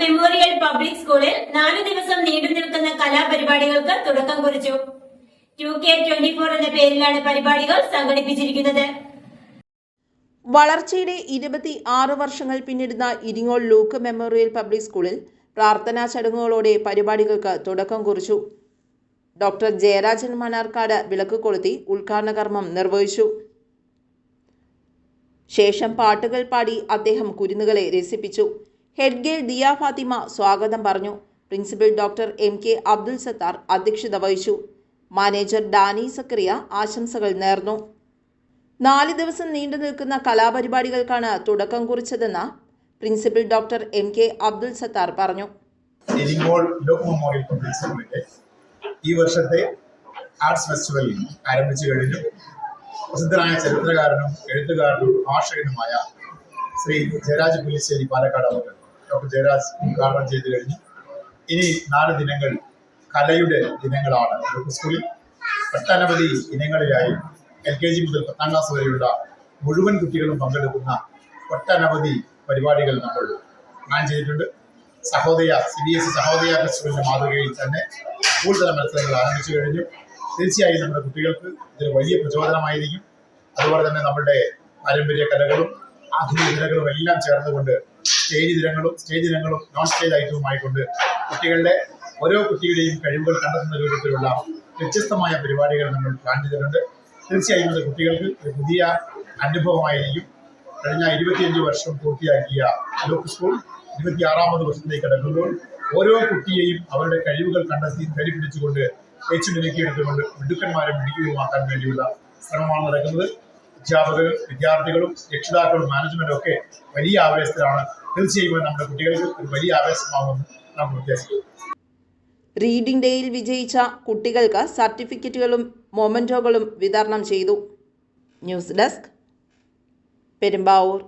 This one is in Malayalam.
മെമ്മോറിയൽ പബ്ലിക് സ്കൂളിൽ നാലു ദിവസം നീണ്ടു നിൽക്കുന്ന കലാപരിപാടികൾക്ക് തുടക്കം കുറിച്ചു. ടു കെ ട്വന്റി ഫോർ എന്ന പേരിലാണ് പരിപാടികൾ സംഘടിപ്പിച്ചിരിക്കുന്നത്. വളർച്ചയുടെ ഇരുപത്തി ആറ് വർഷങ്ങൾ പിന്നിടുന്ന ഇരിങ്ങോൾ ലൂക്ക് മെമ്മോറിയൽ പബ്ലിക് സ്കൂളിൽ പ്രാർത്ഥനാ ചടങ്ങുകളോടെ പരിപാടികൾക്ക് തുടക്കം കുറിച്ചു. ഡോക്ടർ ജയരാജൻ മണാർക്കാട് വിളക്ക് കൊളുത്തി ഉദ്ഘാടന കർമ്മം നിർവഹിച്ചു. ശേഷം പാട്ടുകൾ പാടി അദ്ദേഹം കുരുന്നുകളെ രസിപ്പിച്ചു. ഹെഡ് ഗേൾ ദിയ ഫാത്തിമ സ്വാഗതം പറഞ്ഞു. Principal doctor M K Abdul Sathar അധ്യക്ഷത വഹിച്ചു. മാനേജർ ഡാനി സക്കറിയ ആശംസകൾ നേർന്നു. നാല് ദിവസം നീണ്ടു നിൽക്കുന്ന കലാപരിപാടികൾക്കാണ് തുടക്കം കുറിച്ചതെന്ന് principal doctor M K Abdul Sathar പറഞ്ഞു. ഈ വർഷത്തെ ആർട്സ് ഫെസ്റ്റിവലിൽ ആരംഭിച്ചു കഴിഞ്ഞു. പ്രസിദ്ധനായ ചരിത്രകാരനും എഴുത്തുകാരനും ഭാഷകനുമായ ശ്രീ ജയരാജ് പുലിശ്ശേരി പാലക്കാട് അവർ ഡോക്ടർ ജയരാജ് ഉദ്ഘാടനം ചെയ്തു കഴിഞ്ഞു. ഇനി നാല് ദിനങ്ങൾ കലയുടെ ദിനങ്ങളാണ്. സ്കൂളിൽ ഒട്ടനവധി ഇനങ്ങളിലായി എൽ കെ ജി മുതൽ പത്താം ക്ലാസ് വരെയുള്ള മുഴുവൻ കുട്ടികളും പങ്കെടുക്കുന്ന ഒട്ടനവധി പരിപാടികൾ നമ്മൾ പ്ലാൻ ചെയ്തിട്ടുണ്ട്. Sahodaya C B S E Sahodaya ഫെസ്റ്റിവലിന്റെ മാതൃകയിൽ തന്നെ കൂടുതൽ മത്സരങ്ങൾ ആരംഭിച്ചു കഴിഞ്ഞു. തീർച്ചയായും നമ്മുടെ കുട്ടികൾക്ക് ഇതൊരു വലിയ പ്രചോദനമായിരിക്കും. അതുപോലെ തന്നെ നമ്മുടെ പാരമ്പര്യ കലകളും ആധുനിക കലകളും എല്ലാം ചേർന്നുകൊണ്ട് സ്റ്റേജ് ദിനങ്ങളും സ്റ്റേജ് ദിനങ്ങളും നോൺ സ്റ്റേജ് ഐറ്റവുമായിക്കൊണ്ട് കുട്ടികളുടെ ഓരോ കുട്ടിയുടെയും കഴിവുകൾ കണ്ടെത്തുന്ന രൂപത്തിലുള്ള വ്യത്യസ്തമായ പരിപാടികൾ നമ്മൾ പ്ലാൻ ചെയ്തിട്ടുണ്ട്. തീർച്ചയായും അത് കുട്ടികൾക്ക് ഒരു പുതിയ അനുഭവമായിരിക്കും. കഴിഞ്ഞ ഇരുപത്തിയഞ്ച് വർഷം പൂർത്തിയാക്കിയ ലോക്ക് സ്കൂൾ ഇരുപത്തിയാറാമത് വർഷത്തിലേക്ക് കടക്കുമ്പോൾ ഓരോ കുട്ടിയെയും അവരുടെ കഴിവുകൾ കണ്ടെത്തി ധരിപ്പിടിച്ചുകൊണ്ട് ഏച്ചു മിനുക്കിയെടുത്തുകൊണ്ട് മിടുക്കന്മാരെ മിടുക്കുകയുമാക്കാൻ വേണ്ടിയുള്ള ശ്രമമാണ് നടക്കുന്നത്. അധ്യാപകരും വിദ്യാർത്ഥികളും രക്ഷിതാക്കളും മാനേജ്മെന്റും ഒക്കെ വലിയ ആവേശത്തിലാണ്. തീർച്ചയായും നമ്മുടെ കുട്ടികൾക്ക് ഒരു വലിയ ആവേശമാകുമെന്ന് നമ്മൾ ഉദ്ദേശിക്കുന്നു. റീഡിംഗ് ഡേയിൽ വിജയിച്ച കുട്ടികൾക്ക് സർട്ടിഫിക്കറ്റുകളും മൊമെന്റോകളും വിതരണം ചെയ്തു. News desk Perumbavoor.